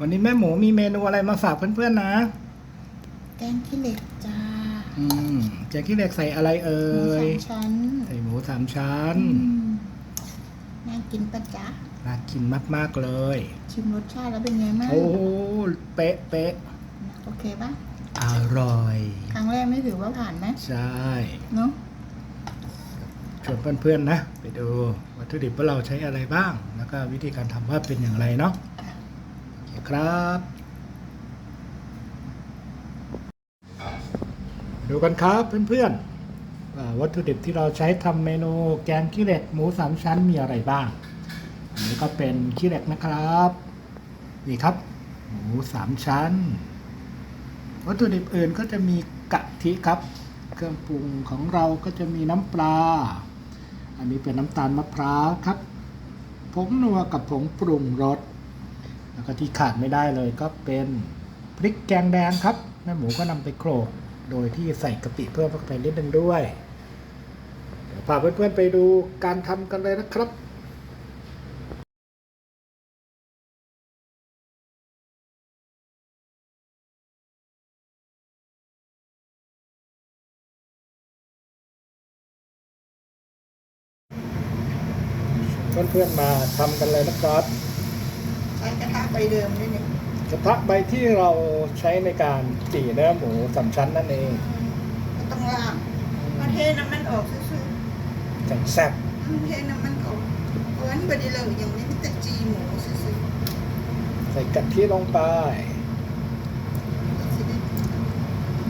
วันนี้แม่หมูมีเมนูอะไรมาฝากเพื่อนๆนะ แกงขี้เหล็กจ้าอืมแจกขี้เหล็กใส่อะไรเอ่หมูยสามชั้น ใส่หมูสามชั้นอืมน่ากินปะจ๊ะ น่ากินมากๆเลย ชิมรสชาติแล้วเป็นไงบ้างโอ้โหเป๊ะเป๊ะโอเคปะอร่อย ครั้งแรกไม่ถือว่าผ่านไหมใช่ เนาะชวนเพื่อนๆนะ ไปดูวัตถุดิบว่าเราใช้อะไรบ้าง แล้วก็วิธีการทำว่าเป็นอย่างไรเนาะ ครับ ดูกันครับเพื่อนๆวัตถุดิบที่เราใช้ทำเมนูแกงขี้เหล็กหมูสามชั้นมีอะไรบ้าง อันนี้ก็เป็นขี้เหล็กนะครับ นี่ครับ หมูสามชั้น วัตถุดิบอื่นก็จะมีกะทิครับ เครื่องปรุงของเราก็จะมีน้ำปลา อันนี้เป็นน้ำตาลมะพร้าวครับผงนัวกับผงปรุงรส แล้วก็ที่ขาดไม่ได้เลยก็เป็นพริกแกงแดงครับแม่หมูก็นำไปโขลกโดยที่ใส่กะปิเพิ่มเข้าไปนิดนึงด้วยเดี๋ยวพาเพื่อนๆไปดูการทำกันเลยนะครับเพื่อนๆมาทำกันเลยนะครับ กระทะใบเดิมด้วยเนี่ยกระทะใบที่เราใช้ในการจี่เนื้อหมูสามชั้นนั่นเองไม่ต้องล่างมาเทน้ำมันออกซื่อจังแซ่บๆเทน้ำมันออกเพราะว่าที่บดีเลยอย่างนี้มันจะจีหมูซื่อใส่กะทิลงไปๆแล้วสิได้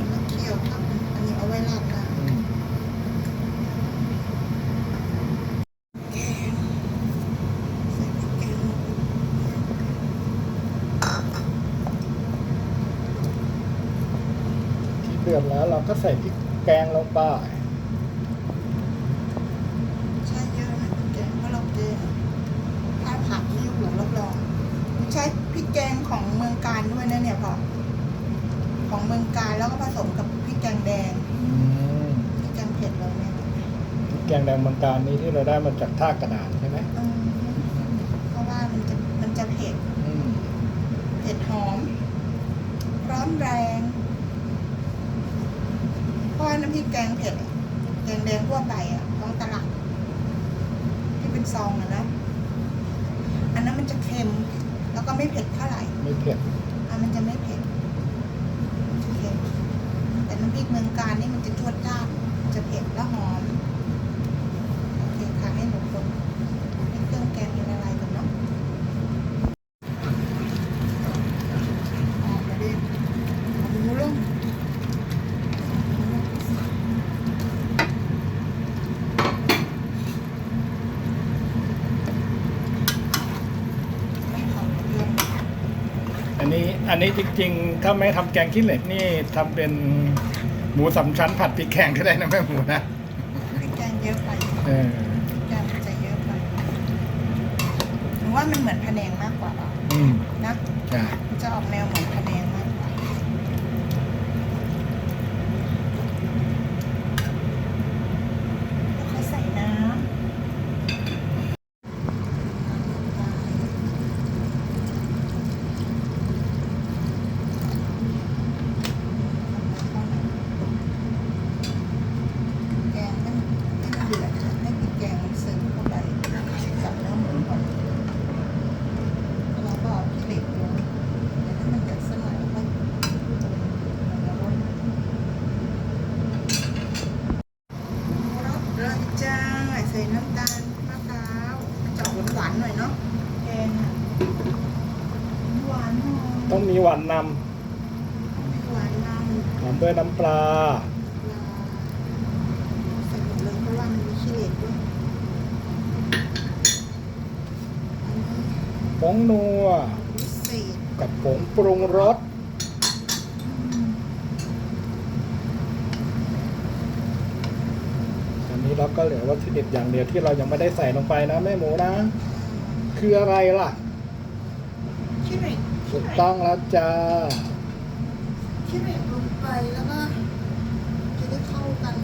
แล้วเคี่ยวครับอันนี้เอาไว้ราดหน้า อืม แกงใส่พริกแกงลงไป ที่เดือด แล้วเราก็ใส่พริกแกงลงไปใช้เยอะนะพริกแกงเพราะเราเจถ้าผักที่อยู่หลังรับรองใช้พริกแกงของเมืองการด้วยนะเนี่ยพอของเมืองการแล้วก็ผสมกับพริกแกงแดงอืมพริกแกงเผ็ดเราเนี่ยพริกแกงแดงเมืองการนี้ที่เราได้มาจากท่ากระดาษใช่ไหมอืมเพราะว่ามันจะมันจะเผ็ดอืม เผ็ดหอม ร้อนแรง เพราะว่าน้ำพริกแกงเผ็ดอะแกงแดงทั่วไปอะของตลาดที่เป็นซองอะนะอันนั้นมันจะเค็ม แล้วก็ไม่เผ็ดเท่าไหร่ไม่เผ็ดอันมันจะไม่เผ็ดมันจะเค็มแต่น้ำพริกเมืองการนี่มันจะจวดจ้าดจะเผ็ดและหอม โอเคค่ะให้หนูคนให้เครื่องแกงละลายก่อนเนาะหอมมาดิเอาหมูลง ไม่เผาเยอะ อันนี้อันนี้จริงๆ ถ้าไม่ทำแกงขี้เหล็กนี่ทำเป็นหมูสามชั้นผัดพริกแกงก็ได้นะแม่หมูนะพริกแกงเยอะไปเออพริกแกงมันจะเยอะไปหนูว่ามันเหมือนพะแนงมากกว่าเปล่าอืมนะใช่มันจะออกแนวเหมือนพะแนงมากกว่าแล้วค่อยใส่น้ำแกงให้มันให้มันเดือดให้พริกแกงมันซึมเข้าไปกับเนื้อหมูก่อน แล้วก็เอาขี้เหล็กลงเดี๋ยวให้มันเดือดสักหน่อยแล้วค่อยแล้วก็รสเลยจ้าใส่น้ำตาลมะพร้าวมันจะออกหวานๆหน่อยเนาะแกงอะหวานหอม ต้องมีหวานนหวานนำำหอมด้วยน้ำปลาปลาใส่หมดเลยเพราะว่ามันมีขี้เหล็กด้วยอันนี้ผงนัวพิเศษกับผงปรุงรสอืมอันนี้เราก็เหลือวัตถุดิบอย่างเดียวที่เรายังไม่ได้ใส่ลงไปนะแม่หมูนะ คืออะไรล่ะขี้เหล็ก ถูกต้องแล้วจ้าที่เหล็กลงไปแล้วก็จะได้เข้ากัน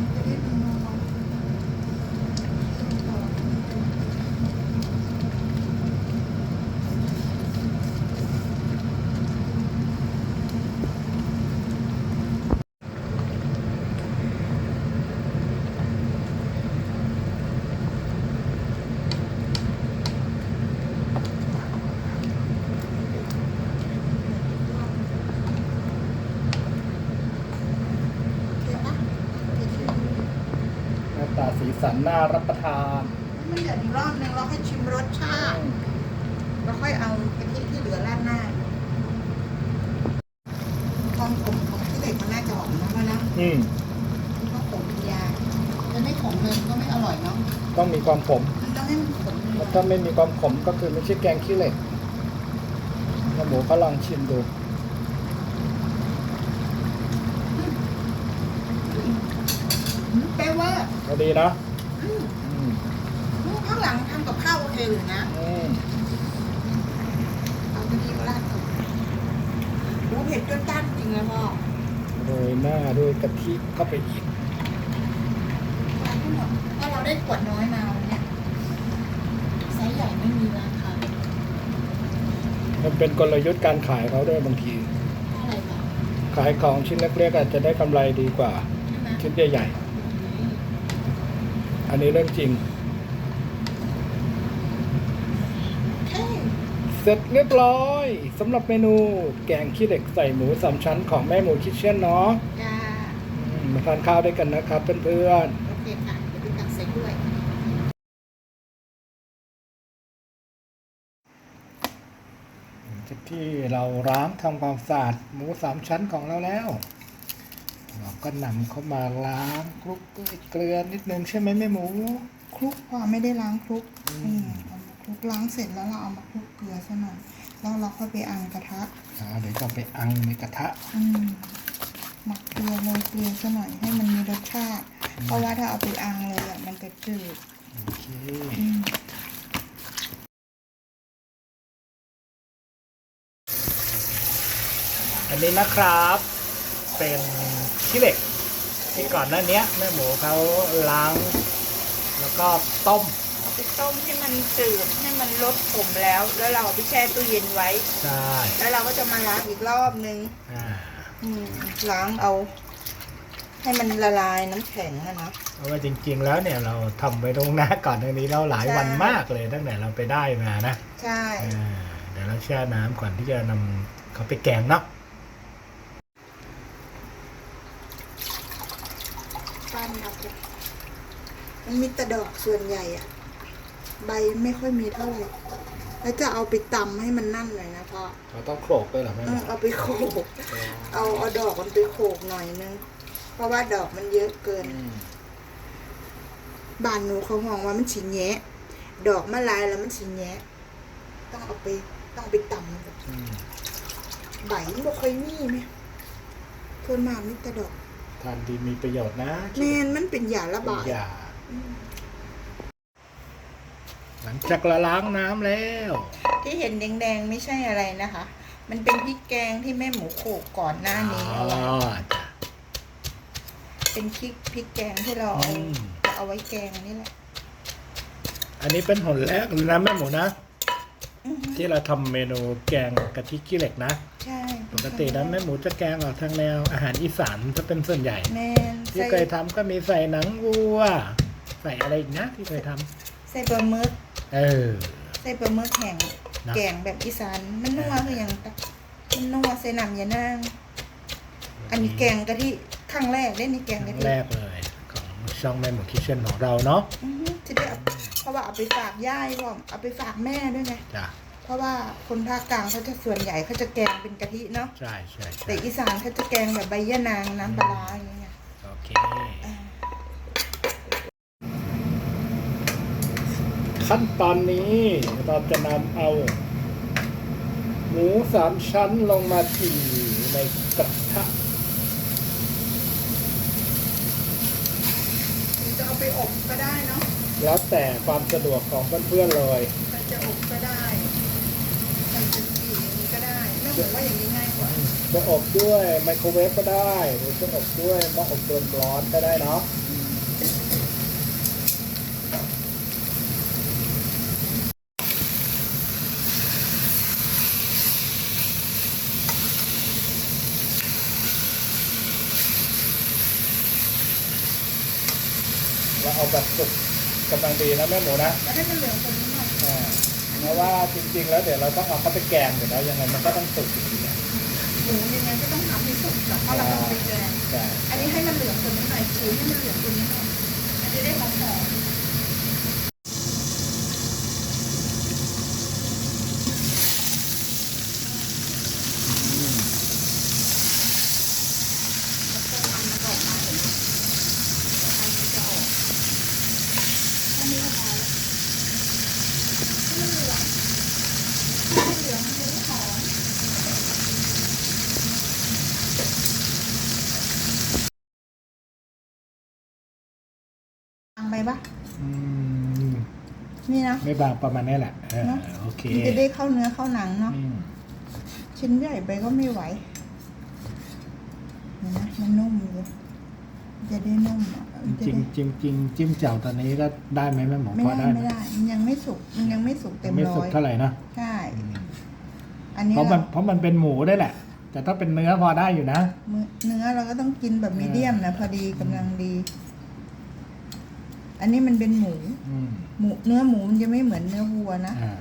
วๆ ตา สีสันน่ารับประทานมันเดือดอีกรอบนึงเราให้ชิมรสชาติแล้วค่อยเอากะทิที่เหลือราดหน้าความขมของที่เหล็กมันน่าจะออกมาแล้วนะอืมเพราะขมเป็นยาถ้าไม่ขมเลยก็ไม่อร่อยเนาะต้องมีความขมมันต้องให้มันขมเลยถ้าไม่มีความขมก็คือไม่ใช่แกงขี้เหล็กแม่หมูก็ลองชิมดูอืมแปลว่าก็ดีนะ อืม อืม อืมข้างหลังทำกับข้าวโอเคเลยนะอืมเอากะทิมาราดก่อนโอ้เผ็ดจนต้านจริงเลยพ่อโรยหน้าด้วยกะทิเข้าไปอีกราดให้หมดถ้าเราได้ขวดน้อยมาวันเนี่ยไซส์ใหญ่ไม่มีราคามันเป็นกลยุทธ์การขายเขาด้วยบางที เท่าไหร่คะขายของชิ้นเล็กๆอาจจะได้กำไรดีกว่า ใช่ไหมชิ้นใหญ่ๆ อันนี้เรื่องจริง โอเค เสร็จเรียบร้อยสำหรับเมนูแกงขี้เหล็กใส่หมูสามชั้นของแม่หมูคิทเช่นเนาะจ้าอืมมาทานข้าวด้วยกันนะครับเพื่อนโอเคค่ะเดี๋ยวไปตักใส่ด้วยๆหลังจากที่เราล้างทำความสะอาดหมูสามชั้นของเราแล้ว เราก็นำเข้ามาล้างคลุกด้วยเกลือนิดนึงใช่ไหมแม่หมู คลุกพอไม่ได้ล้างคลุกอืมอืมเอามา คลุกล้างเสร็จแล้วเราเอามาคลุกเกลือซะหน่อยแล้วเราค่อยไปอังกระทะอ่าเดี๋ยวจะไปอังในกระทะ อืมหมักเกลือโรยเกลือซะหน่อยให้มันมีรสชาติ เพราะว่าถ้าเอาไปอังเลยอะมันจะจืดโอเคอืมอันนี้นะครับ เป็นขี้เหล็กที่ก่อนหน้านี้แม่หมูเขาล้าง แล้วก็ต้มเอาไป ต้มให้มันจืดให้มันลดขมแล้ว แล้วเราเอาไปแช่ตู้เย็นไว้ ใช่แล้วเราก็จะมาล้างอีกรอบนึงอ่าอืมล้างเอา ให้มันละลายน้ำแข็งอะนะเพราะว่าจริงๆแล้วเนี่ยเราทำไว้ตรงหน้าก่อนหน้านี้เราหลายใช่วันมากเลยตั้งแต่เราไปได้มานะใช่ อ่าเดี๋ยวเราแช่น้ำก่อนที่จะนำเขาไปแกงเนาะป้านเอาไปมันมีแต่ดอกส่วนใหญ่อะ ใบไม่ค่อยมีเท่าไหร่ แล้วจะเอาไปตำให้มันนั่นเลยนะพ่อเราต้องโขลกด้วยเหรอแม่เออเอาไปโขกเอาเอาดอกมันไปโขกหน่อยนึง เพราะว่าดอกมันเยอะเกิน อืมบ้านหนูเขามองว่ามันสิแงะดอกมะลายแล้วมันสิแงะต้องเอาไปต้องไปตำแบบอืมใบมันบ่ค่อยมีไหมทวนมากมีแต่ดอกทานดีมีประโยชน์นะแมนมันเป็นยาระบายอย่า หลังจากละล้างน้ำแล้ว ที่เห็นแดงๆไม่ใช่อะไรนะคะ มันเป็นพริกแกงที่แม่หมูโขกก่อนหน้านี้เอาไว้อ๋อจ้ะเป็นพริกพริกแกงที่เราเอาอืมจะเอาไว้แกงนี่แหละอันนี้เป็นหนแรกเลยนะแม่หมูนะ อือฮึที่เราทำเมนูแกงกะทิขี้เหล็กนะ ใช่ปกติแล้วแม่หมูจะแกงออกทางแนวอาหารอีสานจะเป็นส่วนใหญ่ แมนที่ใส่เคยทำก็มีใส่หนังวัว ใส่อะไรอีกนะที่เคยทำใส่ปลาหมึก เออ ใส่ปลาหมึกแห้งนะ แกงแบบอีสานมันนัวคืออย่างตะมันนัวใส่น้ำยานาง อันนี้แกงกะทิครั้งแรกได้นี่แกงคกะรั้งทิแรกเลยของช่องแม่หมูคิทเช่นของเราเนาะอือฮึที่ได้เอาเพราะว่าเอาไปฝากย่ายก่อนเอาไปฝากแม่ด้วยไงจ้ะเพราะว่าคนภาคกลางเขาจะส่วนใหญ่เขาจะแกงเป็นกะทิเนาะใช่ใช่ใช่แต่อีสานเขาจะแกงแบบใบยะนางน้ำปลาร้าอย่างเงี้ย ขั้นตอนนี้เราจะนำเอา หมูสามชั้นลงมาจี่ในกระทะจะเอาไปอบก็ได้เนาะแล้วแต่ความสะดวกของเพื่อนๆเลยใครจะอบก็ได้ใครจะจีอย่างนี้ก็ได้แม่บอกว่าอย่างนี้ง่ายกว่าจะอบด้วยไมโครเวฟก็ได้ หรือจะอบด้วยหม้ออบลมร้อนก็ได้เนาะ เราเอาแบบสุกกำลังดีนะแม่หมูนะแล้วให้มันเหลืองคนนี้หน่อยอ่าเพราะว่าจริงๆ แล้วเดี๋ยวเราต้องเอาเข้าไปแกงอยู่แล้วยังไงมันก็ต้องสุกอยู่ดีอะหมูยังไงก็ต้องทำให้สุกก่อนเพราะเราต้องไปแกง ใช่อันนี้ให้มันเหลืองคนนี้หน่อยสีให้มันเหลืองคนนี้หน่อยอันนี้ได้หอม อืม ๆแล้วก็มันออกมาเห็นไหมมันจะออกแค่นี้ก็พอแล้วไม่เหลืองไม่เหลืองมันจะไม่หอมบางไปปะ อืม นี่นะ ไม่บางประมาณนี้แหละเออเนอะ โอเคมันจะได้เข้าเนื้อเข้าหนังเนาะ อืมชิ้นใหญ่ไปก็ไม่ไหวเห็นไหมมันนุ่มเลยมันจะได้นุ่มอะมันจะจริงได้จริงจริงจิ้มแจ่วตอนนี้ก็ได้ไหมแม่หมอไม่พอได้ได้ไหมไม่ได้ มันยังไม่สุก มันยังไม่สุกเต็มไม่ร้สุอกยเท่าไหร่นะใช่อืมอันนี้เพราะมันเราเพราะมันเป็นหมูได้แหละ แต่ถ้าเป็นเนื้อพอได้อยู่นะมื้อเนื้อเราก็ต้องกินแบบมีเดียมนะพอดีกำลังดี อันนี้มันเป็นหมู อืมหมูเนื้อหมูมันจะไม่เหมือนเนื้อวัวนะ อ่า